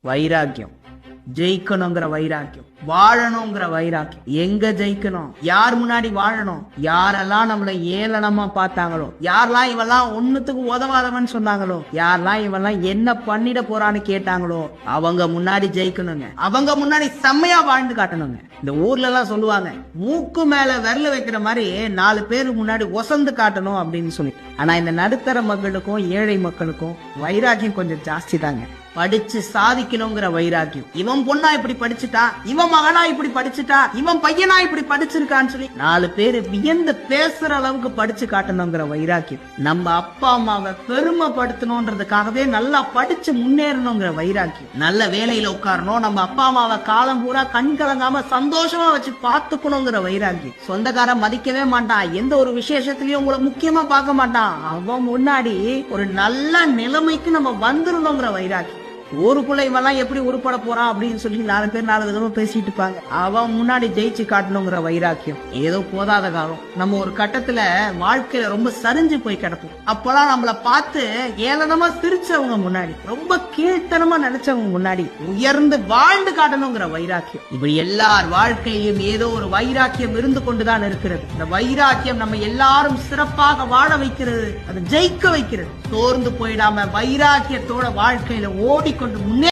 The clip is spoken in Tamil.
வைராக்கியம். ஜெயிக்கணுங்கிற வைராக்கியம். வாழணுங்கிற வைராக்கியம். எங்க ஜெயிக்கணும்? யார் முன்னாடி வாழணும்? யாரெல்லாம் நம்மள ஏளனமா பார்த்தாங்களோ? யாரெல்லாம் இவெல்லாம் ஒண்ணுத்துக்கு உதவாதவன் சொன்னாங்களோ? யாரெல்லாம் இவெல்லாம் என்ன பண்ணிட போறான்னு கேட்டாங்களோ? அவங்க முன்னாடி ஜெயிக்கணுங்க. அவங்க முன்னாடி செம்மையா வாழ்ந்து காட்டணுங்க. இந்த ஊர்ல எல்லாம் சொல்லுவாங்க மூக்கு மேல விரல வைக்கிற மாதிரி நாலு பேர் முன்னாடி ஒசந்து காட்டணும் அப்படின்னு சொல்லி ஆனா இந்த நடுத்தர மக்களுக்கும் ஏழை மக்களுக்கும் வைராக்கியம் கொஞ்சம் ஜாஸ்தி தாங்க. படிச்சு சாதிக்கணுங்கிற வைராக்கியம். இவன் பொண்ணா இப்படி படிச்சுட்டா? இவன் மகனா இப்படி படிச்சுட்டா? இவன் பையனா இப்படி படிச்சிருக்கான்னு சொல்லி நாலு பேர் வியந்து பேசுற அளவுக்கு படிச்சு காட்டணுங்கிற வைராக்கியம். நம்ம அப்பா அம்மாவை பெருமைப்படுத்தணுன்றதுக்காகவே நல்லா படிச்சு முன்னேறணுங்கிற வைராக்கியம். நல்ல வேலையில உட்காரணும். நம்ம அப்பா அம்மாவை காலம் பூரா கண் கலங்காம சந்தோஷமா வச்சு பார்த்துக்கணுங்கிற வைராக்கியம். சொந்தக்காரன் மதிக்கவே மாட்டான். எந்த ஒரு விசேஷத்திலயும் உங்களை முக்கியமா பார்க்க மாட்டான். அவன் முன்னாடி ஒரு நல்ல நிலைமைக்கு நம்ம வந்துடணுங்கிற வைராக்கியம். ஊருக்குள்ள இவெல்லாம் எப்படி உருப்பட போறான் அப்படின்னு சொல்லி நாலு பேர் நாலு விதமா பேசிட்டு இருப்பாங்க. அவன் முன்னாடி ஜெயிச்சு காட்டணுங்கிற வைராக்கியம். ஏதோ போதாத காலம். நம்ம ஒரு கட்டத்துல வாழ்க்கையில ரொம்ப சரிஞ்சு போய் கிடப்போம். அப்பெல்லாம் நம்மள பார்த்து ஏளனமா சிரிச்சவங்க முன்னாடி ரொம்ப கீழ்த்தனமா நினைச்சவங்க முன்னாடி உயர்ந்து வாழ்ந்து காட்டணுங்கிற வைராக்கியம். இப்படி எல்லார் வாழ்க்கையிலும் ஏதோ ஒரு வைராக்கியம் இருந்து கொண்டுதான் இருக்கிறது. இந்த வைராக்கியம் நம்ம எல்லாரும் சிறப்பாக வாழ வைக்கிறது அதை ஜெயிக்க வைக்கிறது. சோர்ந்து போயிடாம வைராக்கியத்தோட வாழ்க்கையில ஓடிக்கொண்டு முன்னே